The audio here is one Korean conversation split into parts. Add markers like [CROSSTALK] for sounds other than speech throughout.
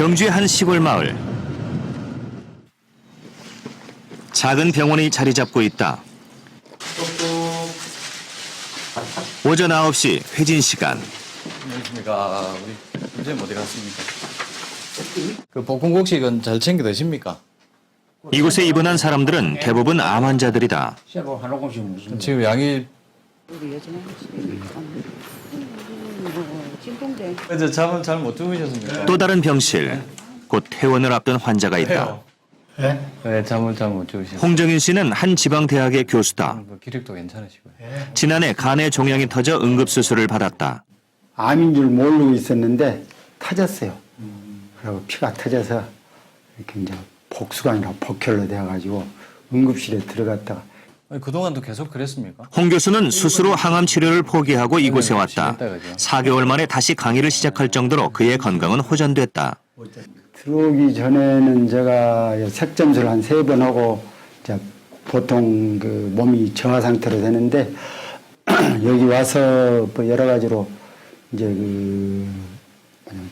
경주의 한 시골 마을. 작은 병원이 자리 잡고 있다. 오전 9시 회진 시간. 안녕하십니까. 우리 선생님 어디 갔습니까? 그 볶음국식은 잘 챙겨 드십니까? 이곳에 입원한 사람들은 대부분 암 환자들이다. 무슨 지금 양이 우리 진통제 어제 잠은 잘 못 주무셨습니까? 또 다른 병실. 곧 퇴원을 앞둔 환자가 있다. 네? 네, 잠을 잘 못 주무셨어요. 홍정인 씨는 한 지방 대학의 교수다. 뭐 기력도 괜찮으시고요. 지난해 간에 종양이 터져 응급수술을 받았다. 암인 줄 모르고 있었는데 터졌어요. 그리고 피가 터져서 이렇게 이제 복수가 아니라 복혈로 돼가지고 응급실에 들어갔다가 아니, 그동안도 계속 그랬습니까? 홍 교수는 스스로 항암 치료를 포기하고 이곳에 왔다. 4개월 만에 다시 강의를 시작할 정도로 그의 건강은 호전됐다. 들어오기 전에는 제가 색점술 한세 번 하고 보통 그 몸이 정화 상태로 되는데 [CLEARS THROAT] 여기 와서 뭐 여러 가지로 이제 그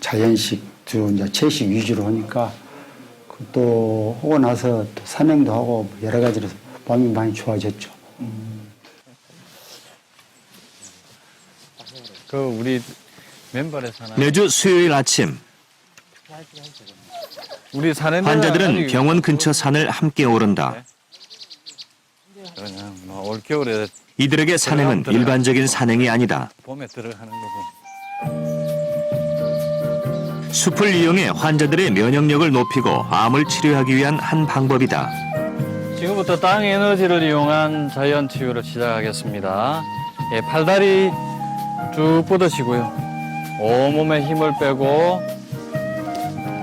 자연식 주로 이제 채식 위주로 하니까 그또 하고 나서 또 산행도 하고 여러 가지로 몸이 많이 좋아졌죠. 그 우리 맨발에 매주 수요일 아침 우리 사는 환자들은 병원 근처 산을 함께 오른다. 그냥 뭐 올겨울에 이들에게 산행은 일반적인 산행이 아니다. 봄에 들어가는 거고. 숲을 이용해 환자들의 면역력을 높이고 암을 치료하기 위한 한 방법이다. 지금부터 땅 에너지를 이용한 자연 치유를 시작하겠습니다. 예, 팔다리 쭉 뻗으시고요. 온몸에 힘을 빼고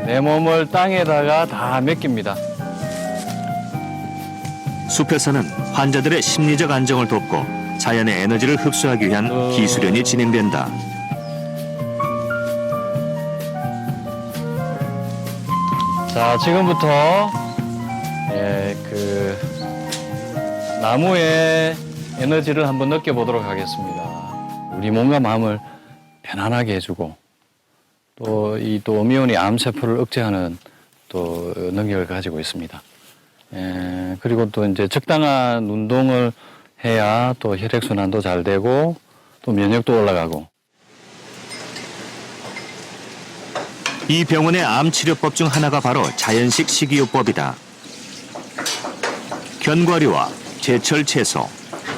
내 몸을 땅에다가 다 맡깁니다. 숲에서는 환자들의 심리적 안정을 돕고 자연의 에너지를 흡수하기 위한 기술연이 진행된다. 자, 지금부터 예, 그 나무의 에너지를 한번 느껴보도록 하겠습니다. 우리 몸과 마음을 편안하게 해주고 또이또 오미온이 암 세포를 억제하는 또 능력을 가지고 있습니다. 예, 그리고 또 이제 적당한 운동을 해야 또 혈액 순환도 잘 되고 또 면역도 올라가고 이 병원의 암 치료법 중 하나가 바로 자연식 식이요법이다. 견과류와 제철 채소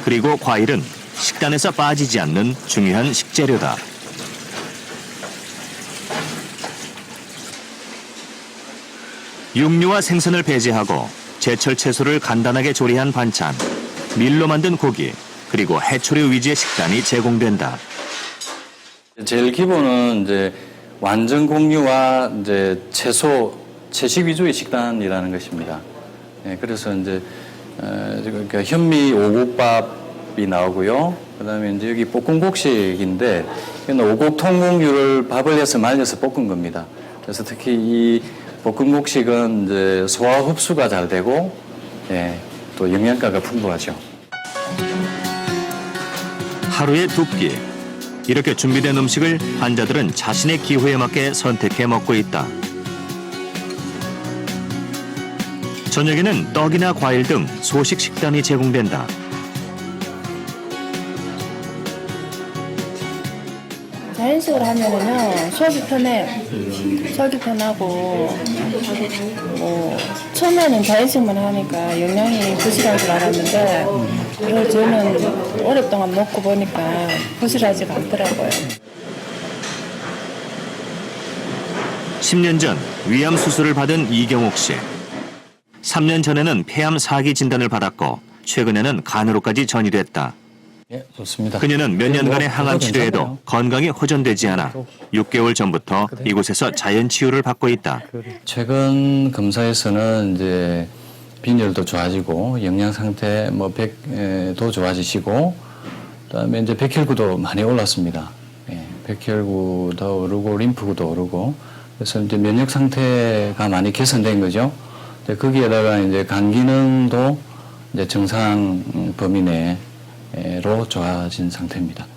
그리고 과일은 식단에서 빠지지 않는 중요한 식재료다. 육류와 생선을 배제하고 제철 채소를 간단하게 조리한 반찬, 밀로 만든 고기, 그리고 해초류 위주의 식단이 제공된다. 제일 기본은 이제 완전 곡류와 이제 채소 채식 위주의 식단이라는 것입니다. 예, 그래서 이제 어, 지금 그러니까 현미 오곡밥이 나오고요. 그다음에 이제 여기 볶음국식인데 이건 오곡 통곡류를 밥을 해서 말려서 볶은 겁니다. 그래서 특히 이 볶음국식은 이제 소화 흡수가 잘 되고 예, 또 영양가가 풍부하죠. 하루에 두 끼. 이렇게 준비된 음식을 환자들은 자신의 기호에 맞게 선택해 먹고 있다. 저녁에는 떡이나 과일 등 소식 식단이 제공된다. 자연식으로 하면은요 속이 편해요. 속이 편하고 뭐 처음에는 자연식만 하니까 영양이 부실한 줄 알았는데 이걸 저는 오랫동안 먹고 보니까 부실하지가 않더라고요. 10년 전 위암 수술을 받은 이경옥 씨. 3년 전에는 폐암 사기 진단을 받았고 최근에는 간으로까지 전이됐다. 예, 좋습니다. 그녀는 몇 년간의 뭐, 항암 치료에도. 건강이 호전되지 않아 6개월 전부터 이곳에서 자연 치유를 받고 있다. 최근 검사에서는 이제 빈혈도 좋아지고 영양 상태 뭐 백도 좋아지시고 그다음에 이제 백혈구도 많이 올랐습니다. 예, 백혈구도 오르고 림프구도 오르고 그래서 이제 면역 상태가 많이 개선된 거죠. 이제 거기에다가 이제 간 기능도 이제 정상 범위 내로 좋아진 상태입니다.